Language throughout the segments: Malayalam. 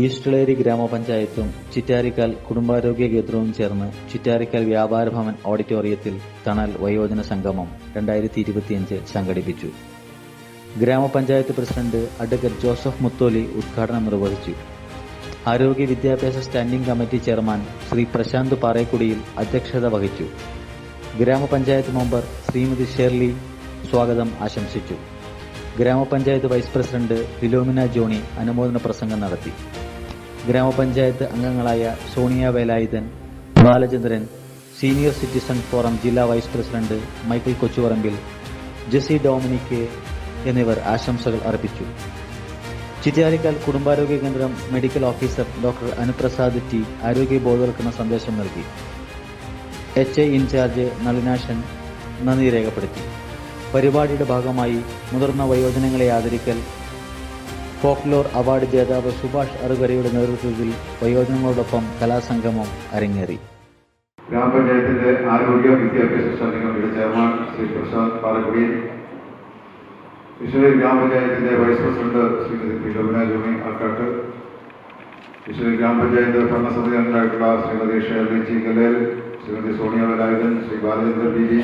ഈസ്റ്റ്ളേരി ഗ്രാമപഞ്ചായത്തും ചിറ്റാരിക്കാൽ കുടുംബാരോഗ്യ കേന്ദ്രവും ചേർന്ന് ചിറ്റാരിക്കാൽ വ്യാപാര ഭവൻ ഓഡിറ്റോറിയത്തിൽ തണൽ വയോജന സംഗമം രണ്ടായിരത്തി ഇരുപത്തിയഞ്ച് സംഘടിപ്പിച്ചു. ഗ്രാമപഞ്ചായത്ത് പ്രസിഡന്റ് അഡ്വക്കേറ്റ് ജോസഫ് മുത്തോലി ഉദ്ഘാടനം നിർവഹിച്ചു. ആരോഗ്യ വിദ്യാഭ്യാസ standing committee chairman Shri Prashanth Parekkudiyil അധ്യക്ഷത വഹിച്ചു. ഗ്രാമപഞ്ചായത്ത് മെമ്പർ ശ്രീമതി ഷേർലി സ്വാഗതം ആശംസിച്ചു. ഗ്രാമപഞ്ചായത്ത് വൈസ് പ്രസിഡന്റ് ഫിലോമിന ജോണി അനുമോദന പ്രസംഗം നടത്തി. ഗ്രാമപഞ്ചായത്ത് അംഗങ്ങളായ Sonia Velayudhan Balachandran senior citizen forum ജില്ലാ vice president Michael Kochuparambil Jessy Dominic എന്നിവർ ആശംസകൾ അർപ്പിച്ചു. ചിറ്റാരിക്കാൽ കുടുംബാരോഗ്യ കേന്ദ്രം medical officer doctor Anuprasad T ആരോഗ്യ ബോധവൽക്കരണ സന്ദേശം നൽകി. എച്ച് ഐ ഇൻചാർജ് നളിനാശൻ നന്ദി രേഖപ്പെടുത്തി. പരിപാടിയുടെ ഭാഗമായി മുതിർന്ന വയോജനങ്ങളെ ആദരിക്കൽ ഫോക്ലോർ അവാർഡ് ജേതാവ് സുഭാഷ് അറുകരയുടെ നേതൃത്വത്തിൽ വയോജനങ്ങളോടൊപ്പം കലാസംഗമം അരങ്ങേറി. ഗ്രാമപഞ്ചായത്തിന്റെ ആരോഗ്യ വിദ്യാഭ്യാസ സംഘങ്ങളുടെ ചെയർമാൻ ശ്രീ പ്രശാന്ത് പാലക്കുടി വിശ്വലി ഗ്രാമപഞ്ചായത്തിന്റെ vice president Shrimati Philomina Johny Akkattu വിശ്വലി ഗ്രാമപഞ്ചായത്ത് ഭരണസമിതി അംഗങ്ങളായിട്ടുള്ള Shrimati Shirley Cheenkalel Shrimati Sonia Varayudhan Shri Balachandran P G.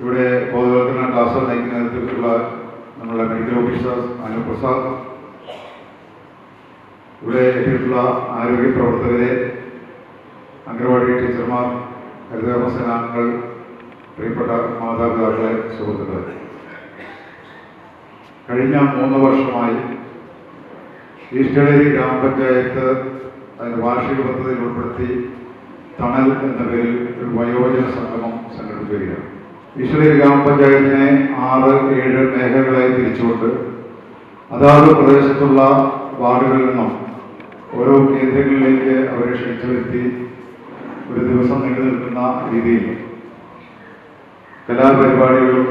ഇവിടെ ബോധവൽക്കരണ ക്ലാസ് നയിക്കുന്ന നേതൃത്വത്തിലുള്ള നമ്മളുടെ മെഡിക്കൽ ഓഫീസർ അനുപ്രസാദ് ഇവിടെ എത്തിയിട്ടുള്ള ആരോഗ്യ പ്രവർത്തകരെ അംഗനവാടി ടീച്ചർമാർ ഹരിതകർമ്മസേനാംഗങ്ങൾ പ്രിയപ്പെട്ട മാതാപിതാക്കളെ സുഹൃത്തുക്കളെ. കഴിഞ്ഞ മൂന്ന് വർഷമായി ഈസ്റ്റേരി ഗ്രാമപഞ്ചായത്ത് അതിന്റെ വാർഷിക പദ്ധതിയിൽ ഉൾപ്പെടുത്തി തണൽ എന്ന പേരിൽ ഒരു വയോജന സംഗമം സംഘടിപ്പിക്കുകയാണ്. ഈശ്വരി ഗ്രാമപഞ്ചായത്തിനെ ആറ് ഏഴ് മേഖലകളായി തിരിച്ചുകൊണ്ട് അതാത് പ്രദേശത്തുള്ള വാർഡുകളിൽ നിന്നും ഓരോ കേന്ദ്രങ്ങളിലേക്ക് അവരെ ക്ഷണിച്ചു വരുത്തി ഒരു ദിവസം നീണ്ടു നിൽക്കുന്ന രീതിയിൽ കലാപരിപാടികളും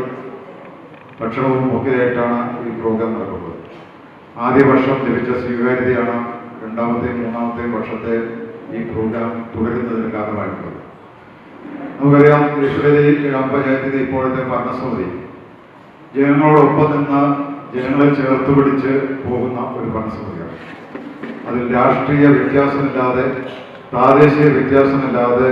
ഭക്ഷണവും ഒക്കെയായിട്ടാണ് ഈ പ്രോഗ്രാം നടക്കുന്നത്. ആദ്യ വർഷം ലഭിച്ച സ്വീകാര്യതയാണ് രണ്ടാമത്തെയും മൂന്നാമത്തെയും വർഷത്തെ ഈ പ്രോഗ്രാം തുടരുന്നതിന് കാരണമായിട്ടുള്ളത്. നമുക്കറിയാം ഈശ്വരതി ഗ്രാമപഞ്ചായത്തിന്റെ ഇപ്പോഴത്തെ ഭരണസമിതി ജനങ്ങളോടൊപ്പം നിന്ന് ജനങ്ങളെ ചേർത്ത് പിടിച്ച് പോകുന്ന ഒരു ഭരണസമിതിയാണ്. അതിൽ രാഷ്ട്രീയ വ്യത്യാസമില്ലാതെ പ്രാദേശിക വ്യത്യാസമില്ലാതെ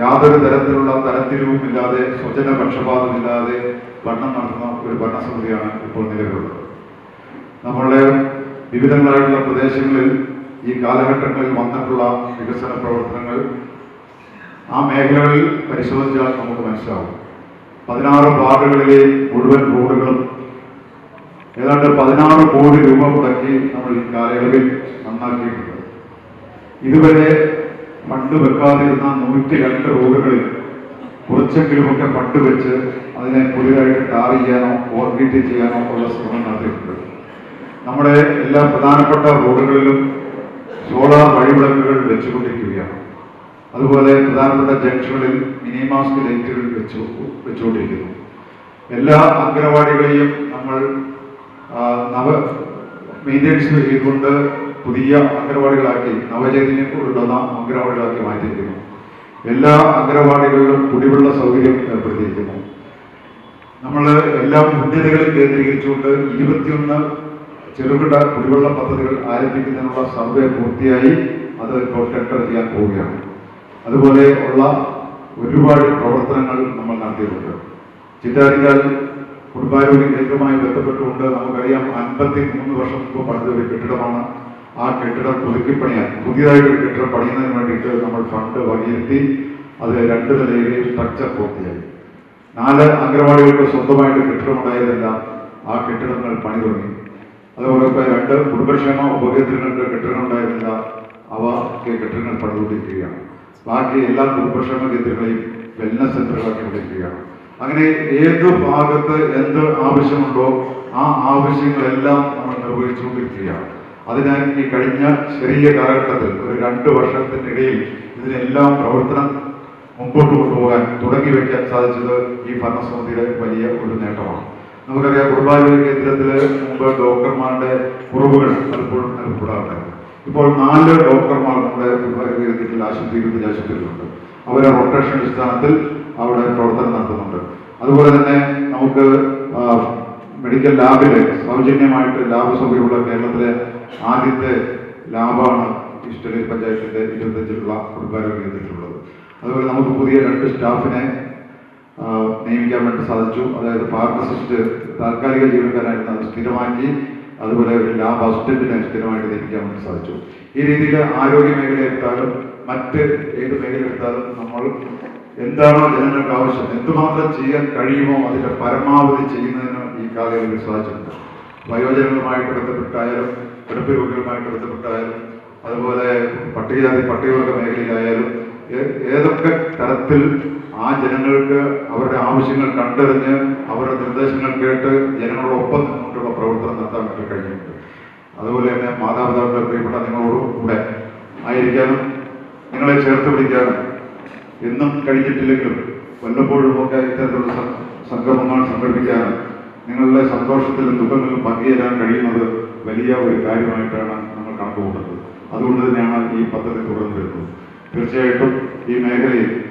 യാതൊരു തരത്തിലുള്ള തരത്തിലുമില്ലാതെ സ്വജന പക്ഷപാതമില്ലാതെ ഭരണം നടത്തുന്ന ഒരു ഭരണസമിതിയാണ് ഇപ്പോൾ നിലവിലുള്ളത്. നമ്മളുടെ വിവിധങ്ങളായിട്ടുള്ള പ്രദേശങ്ങളിൽ ഈ കാലഘട്ടങ്ങളിൽ വന്നിട്ടുള്ള വികസന പ്രവർത്തനങ്ങൾ ആ മേഖലകളിൽ പരിശോധിച്ചാൽ നമുക്ക് മനസ്സിലാവും. പതിനാറ് വാർഡുകളിലെ മുഴുവൻ റോഡുകളും ഏതാണ്ട് പതിനാറ് കോടി രൂപ മുടക്കി നമ്മൾ ഈ കാലയളവിൽ നന്നാക്കിയിട്ടുണ്ട്. ഇതുവരെ ഫണ്ട് വെക്കാതിരുന്ന നൂറ്റി രണ്ട് റോഡുകളിൽ കുറച്ചെങ്കിലുമൊക്കെ ഫണ്ട് വെച്ച് അതിനെ പുതിയതായിട്ട് ടാർ ചെയ്യാനോ കോൺക്രീറ്റ് ചെയ്യാനോ ഉള്ള ശ്രമം നടത്തിയിട്ടുണ്ട്. നമ്മുടെ എല്ലാ പ്രധാനപ്പെട്ട റോഡുകളിലും സോളാർ വഴിവിളക്കുകൾ വെച്ചുകൊണ്ടിരിക്കുകയാണ്. അതുപോലെ പ്രധാനപ്പെട്ട ജംഗ്ഷനുകളിൽ മിനി മാസ്ക് ലൈറ്റുകൾ വെച്ചു വെച്ചുകൊണ്ടിരിക്കുന്നു. എല്ലാ അംഗനവാടികളെയും നമ്മൾ നവ മെയിന്റെനൻസ് ചെയ്തുകൊണ്ട് പുതിയ അംഗനവാടികളാക്കി നവചൈതന്യം കൊണ്ടുവന്ന അംഗനവാടികളാക്കി മാറ്റിയിരിക്കുന്നു. എല്ലാ അംഗനവാടികളിലും കുടിവെള്ള സൗകര്യം ഏർപ്പെടുത്തിയിരിക്കുന്നു. നമ്മൾ എല്ലാ മുൻനിരകളും കേന്ദ്രീകരിച്ചുകൊണ്ട് ഇരുപത്തിയൊന്ന് ചെറുകിട കുടിവെള്ള പദ്ധതികൾ ആരംഭിക്കുന്നതിനുള്ള സർവേ പൂർത്തിയായി അത് ഇപ്പോൾ ടെൻഡർ ചെയ്യാൻ പോവുകയാണ്. അതുപോലെ ഉള്ള ഒരുപാട് പ്രവർത്തനങ്ങൾ നമ്മൾ നടത്തിയിട്ടുണ്ട്. ചിറ്റാരിക്കാൽ കുടുംബാരോഗ്യ കേന്ദ്രവുമായി ബന്ധപ്പെട്ടുകൊണ്ട് നമുക്കറിയാം അൻപത്തി മൂന്ന് വർഷം മുമ്പ് പണിത ഒരു കെട്ടിടമാണ്. ആ കെട്ടിടം പുതുക്കിപ്പണിയാൻ പുതിയതായിട്ട് ഒരു കെട്ടിടം പണിയുന്നതിന് വേണ്ടിയിട്ട് നമ്മൾ ഫണ്ട് വകയിരുത്തി അത് രണ്ട് നിലയിലെയും സ്ട്രക്ചർ പൂർത്തിയായി. നാല് അംഗനവാടികൾക്ക് സ്വന്തമായിട്ട് കെട്ടിടം ഉണ്ടായതെല്ലാം ആ കെട്ടിടങ്ങൾ പണി തുടങ്ങി. അതുപോലെ ഇപ്പോൾ രണ്ട് കുടുംബക്ഷേമ ഉപകേന്ദ്രങ്ങൾക്ക് കെട്ടിടങ്ങൾ ഉണ്ടായിരുന്നില്ല അവ കെട്ടിടങ്ങൾ പണിതുകൊണ്ടിരിക്കുകയാണ്. ബാക്കി എല്ലാ കുടുംബക്ഷേമ കേന്ദ്രങ്ങളെയും വെൽനസ് സെന്ററുകളാക്കി കൊണ്ടിരിക്കുകയാണ് അങ്ങനെ ഏത് ഭാഗത്ത് എന്ത് ആവശ്യമുണ്ടോ ആ ആവശ്യങ്ങളെല്ലാം നമ്മൾ നിർവഹിച്ചുകൊണ്ടിരിക്കുകയാണ്. അതിനാൽ ഈ കഴിഞ്ഞ ചെറിയ കാലഘട്ടത്തിൽ ഒരു രണ്ട് വർഷത്തിനിടയിൽ ഇതിനെല്ലാം പ്രവർത്തനം മുമ്പോട്ട് കൊണ്ടുപോകാൻ തുടങ്ങി വയ്ക്കാൻ സാധിച്ചത് ഈ ഭരണസമിതിയുടെ വലിയ ഒരു നേട്ടമാണ്. നമുക്കറിയാം കുടുംബാരോഗ്യ കേന്ദ്രത്തിൽ മുമ്പ് ഡോക്ടർമാരുടെ കുറവുകൾ പലപ്പോഴും അനുഭവപ്പെടാറുണ്ടായിരുന്നു ഇപ്പോൾ നാല് ഡോക്ടർമാർ നമ്മുടെ കുടുംബാരോഗ്യ കേന്ദ്രത്തിൽ ആശുപത്രി ആശുപത്രിയിലുണ്ട് അവരെ റൊട്ടേഷൻ അടിസ്ഥാനത്തിൽ അവിടെ പ്രവർത്തനം നടത്തുന്നുണ്ട്. അതുപോലെ തന്നെ നമുക്ക് മെഡിക്കൽ ലാബിൽ സൗജന്യമായിട്ട് ലാബ് സൗകര്യമുള്ള കേരളത്തിലെ ആദ്യത്തെ ലാബാണ് ഇഷ്ടലി പഞ്ചായത്തിന്റെ ഇരുപത്തഞ്ചിലുള്ള കുടുംബാരോഗ്യ കേന്ദ്രത്തിലുള്ളത്. അതുപോലെ നമുക്ക് പുതിയ രണ്ട് സ്റ്റാഫിനെ നിയമിക്കാൻ വേണ്ടി സാധിച്ചു. അതായത് ഫാർമസിസ്റ്റ് താൽക്കാലിക ജീവനക്കാരായിരുന്നു അത് സ്ഥിരമാക്കി അതുപോലെ ഒരു ലാബ് അസിസ്റ്റന്റിനെ സ്ഥിരമായിട്ട് നിയമിക്കാൻ വേണ്ടി സാധിച്ചു. ഈ രീതിയിൽ ആരോഗ്യ മേഖല എടുത്താലും മറ്റ് ഏത് മേഖല എടുത്താലും നമ്മൾ എന്താണോ ജനങ്ങൾക്ക് ആവശ്യം? എന്തുമാത്രം ചെയ്യാൻ കഴിയുമോ അതിന്റെ പരമാവധി ചെയ്യുന്നതിന് ഈ കാലയളവിൽ സാധിച്ചിട്ടുണ്ട്. വയോജനങ്ങളുമായിട്ട് ബന്ധപ്പെട്ടായാലും കിടപ്പ് രോഗികളുമായിട്ട് ബന്ധപ്പെട്ടായാലും അതുപോലെ പട്ടികജാതി പട്ടികവർഗ മേഖലയിലായാലും ഏതൊക്കെ തരത്തിൽ ആ ജനങ്ങൾക്ക് അവരുടെ ആവശ്യങ്ങൾ കണ്ടറിഞ്ഞ് അവരുടെ നിർദ്ദേശങ്ങൾ കേട്ട് ജനങ്ങളോടൊപ്പം നിന്നുകൊണ്ടുള്ള പ്രവർത്തനം നടത്താൻ വേണ്ടി കഴിഞ്ഞിട്ടുണ്ട്. അതുപോലെ തന്നെ മാതാപിതാക്കളെ പ്രിയപ്പെട്ട നിങ്ങളോടും കൂടെ ആയിരിക്കാനും നിങ്ങളെ ചേർത്ത് പിടിക്കാനും എന്നും കഴിഞ്ഞിട്ടില്ലെങ്കിലും വല്ലപ്പോഴും ഒക്കെ ഇത്തരത്തിലുള്ള സംഗമങ്ങൾ സംഘടിപ്പിക്കാനും നിങ്ങളുടെ സന്തോഷത്തിലും ദുഃഖങ്ങളിലും പങ്കുചേരാൻ കഴിയുന്നത് വലിയ ഒരു കാര്യമായിട്ടാണ് നമ്മൾ കണക്ക് കൂട്ടുന്നത് അതുകൊണ്ട് തന്നെയാണ് ഈ പദ്ധതി തുടർന്ന് വരുന്നത്. തീർച്ചയായിട്ടും ഈ മേഖലയിൽ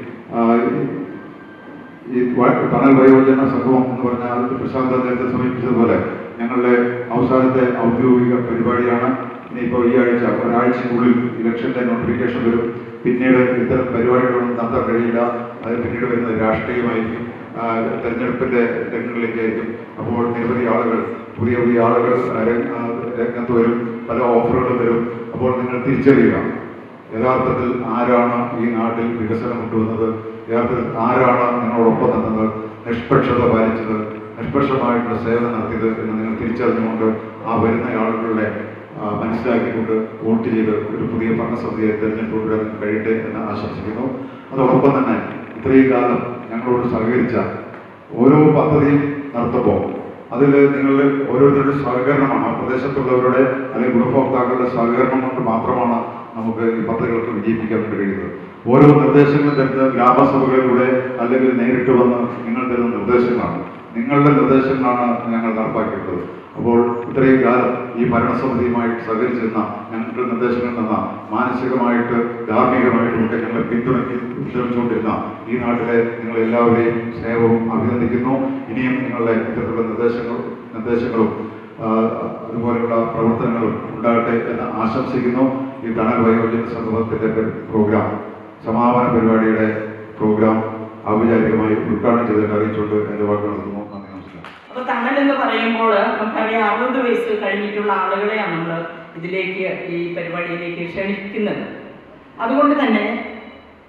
ഈ- തണൽ വയോജന സംഗമം എന്ന് പറഞ്ഞാൽ പ്രശാന്ത നേരത്തെ സമീപിച്ചതുപോലെ ഞങ്ങളുടെ അവസാനത്തെ ഔദ്യോഗിക പരിപാടിയാണ്. ഇനിയിപ്പോൾ ഈ ആഴ്ച ഒരാഴ്ചക്കുള്ളിൽ ഇലക്ഷന്റെ നോട്ടിഫിക്കേഷൻ വരും. പിന്നീട് ഇത്തരം പരിപാടികളൊന്നും നടത്താൻ കഴിയില്ല. അത് പിന്നീട് വരുന്നത് രാഷ്ട്രീയമായിരിക്കും. തെരഞ്ഞെടുപ്പിന്റെ രംഗങ്ങളിലേക്കായിരിക്കും. അപ്പോൾ നിരവധി ആളുകൾ പുതിയ പുതിയ ആളുകൾ രംഗത്ത് വരും. പല ഓഫറുകളും വരും. അപ്പോൾ നിങ്ങൾ തിരിച്ചറിയുക. യഥാർത്ഥത്തിൽ ആരാണ് ഈ നാട്ടിൽ വികസനം കൊണ്ടുവന്നത് യഥാർത്ഥത്തിൽ ആരാണ് നിങ്ങളോടൊപ്പം നിന്നത്? നിഷ്പക്ഷത പാലിച്ചത്? നിഷ്പക്ഷമായിട്ടുള്ള സേവനം നടത്തിയത് എന്ന് നിങ്ങൾ തിരിച്ചറിഞ്ഞുകൊണ്ട് ആ വരുന്ന ആളുകളുടെ മനസ്സിലാക്കിക്കൊണ്ട് വോട്ട് ചെയ്ത് ഒരു പുതിയ ഭരണസമിതിയെ തെരഞ്ഞെടുപ്പ് കൊണ്ടുവരാൻ കഴിയട്ടെ എന്ന് ആശംസിക്കുന്നു. അതോടൊപ്പം തന്നെ ഇത്രയും കാലം ഞങ്ങളോട് സഹകരിച്ച ഓരോ പദ്ധതിയും നടത്തുമ്പോൾ അതിൽ നിങ്ങൾ ഓരോരുത്തരുടെ സഹകരണമാണ് ആ പ്രദേശത്തുള്ളവരുടെ അല്ലെങ്കിൽ ഗുണഭോക്താക്കളുടെ സഹകരണം കൊണ്ട് മാത്രമാണ് നമുക്ക് ഈ പദ്ധതികൾക്ക് വിജയിപ്പിക്കാൻ വേണ്ടി കഴിയുന്നത്. ഓരോ നിർദ്ദേശങ്ങളും തരുന്ന ഗ്രാമസഭകളിലൂടെ അല്ലെങ്കിൽ നേരിട്ട് വന്ന് നിങ്ങൾ തരുന്ന നിർദ്ദേശങ്ങളാണ്. നിങ്ങളുടെ നിർദ്ദേശങ്ങളാണ് ഞങ്ങൾ നടപ്പാക്കിയിട്ടുള്ളത്. അപ്പോൾ ഇത്രയും കാലം ഈ ഭരണസമിതിയുമായിട്ട് സഹകരിച്ചിരുന്ന ഞങ്ങൾക്ക് നിർദ്ദേശങ്ങൾ തന്ന മാനസികമായിട്ട് ധാർമ്മികമായിട്ടും ഒക്കെ ഞങ്ങളെ പിന്തുണയ്ക്ക് പിന്തുണച്ചുകൊണ്ടിരുന്ന ഈ നാട്ടിലെ നിങ്ങളെല്ലാവരെയും സ്നേഹവും അഭിനന്ദിക്കുന്നു. ഇനിയും നിങ്ങളുടെ ഇത്തരത്തിലുള്ള നിർദ്ദേശങ്ങൾ നിർദ്ദേശങ്ങളും അതുപോലെയുള്ള പ്രവർത്തനങ്ങളും ഉണ്ടാകട്ടെ എന്ന് ആശംസിക്കുന്നു. ഈ തണൽ വയോജന സമൂഹത്തിന്റെ പ്രോഗ്രാം സമാപന പരിപാടിയുടെ പ്രോഗ്രാം ഔപചാരികമായി ഉദ്ഘാടനം ചെയ്തിട്ട് അറിയിച്ചുകൊണ്ട് എന്റെ വാക്കുകൾ അപ്പൊ തണൽ എന്ന് പറയുമ്പോൾ നമുക്കറിയാം അറുപത് വയസ്സ് കഴിഞ്ഞിട്ടുള്ള ആളുകളെയാണ് നമ്മൾ ഇതിലേക്ക് ഈ പരിപാടിയിലേക്ക് ക്ഷണിക്കുന്നത്. അതുകൊണ്ട് തന്നെ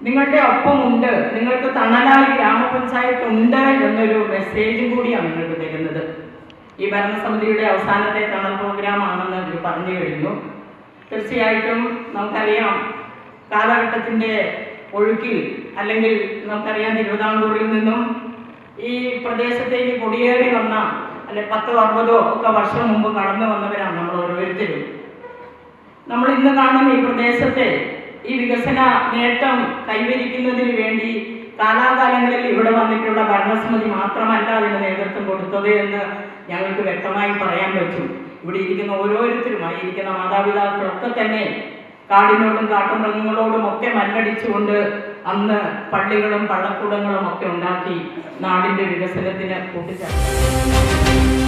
നിങ്ങളുടെ ഒപ്പമുണ്ട് നിങ്ങൾക്ക് തണലായി ഗ്രാമപഞ്ചായത്ത് ഉണ്ട് എന്നൊരു മെസ്സേജും കൂടിയാണ് നിങ്ങൾക്ക് തരുന്നത്. ഈ ഭരണസമിതിയുടെ അവസാനത്തെ തണൽ പ്രോഗ്രാം ആണെന്ന് ഇവർ പറഞ്ഞു കഴിഞ്ഞു. തീർച്ചയായിട്ടും നമുക്കറിയാം കാലഘട്ടത്തിന്റെ ഒഴുക്കിൽ അല്ലെങ്കിൽ നമുക്കറിയാം തിരുവിതാംകൂറിൽ നിന്നും ഈ പ്രദേശത്തേക്ക് കുടിയേറി വന്ന അല്ലെ പത്തോ അറുപതോ ഒക്കെ വർഷം മുമ്പ് കടന്നു വന്നവരാണ് നമ്മൾ ഓരോരുത്തരും. നമ്മൾ ഇന്ന് കാണുന്ന ഈ പ്രദേശത്തെ ഈ വികസന നേട്ടം കൈവരിക്കുന്നതിന് വേണ്ടി കാലാകാലങ്ങളിൽ ഇവിടെ വന്നിട്ടുള്ള ഭരണസമിതി മാത്രമല്ല അതിന് നേതൃത്വം കൊടുത്തത് എന്ന് ഞങ്ങൾക്ക് വ്യക്തമായി പറയാൻ പറ്റും. ഇവിടെ ഇരിക്കുന്ന ഓരോരുത്തരും ആയിരിക്കുന്ന മാതാപിതാക്കളൊക്കെ തന്നെ കാടിനോടും കാട്ടുമൃഗങ്ങളോടും ഒക്കെ മല്ലടിച്ചുകൊണ്ട് അന്ന് പള്ളികളും പള്ളക്കൂടങ്ങളും ഒക്കെ ഉണ്ടാക്കി നാടിന്റെ വികസനത്തിന് കൂട്ടിച്ചേർത്തു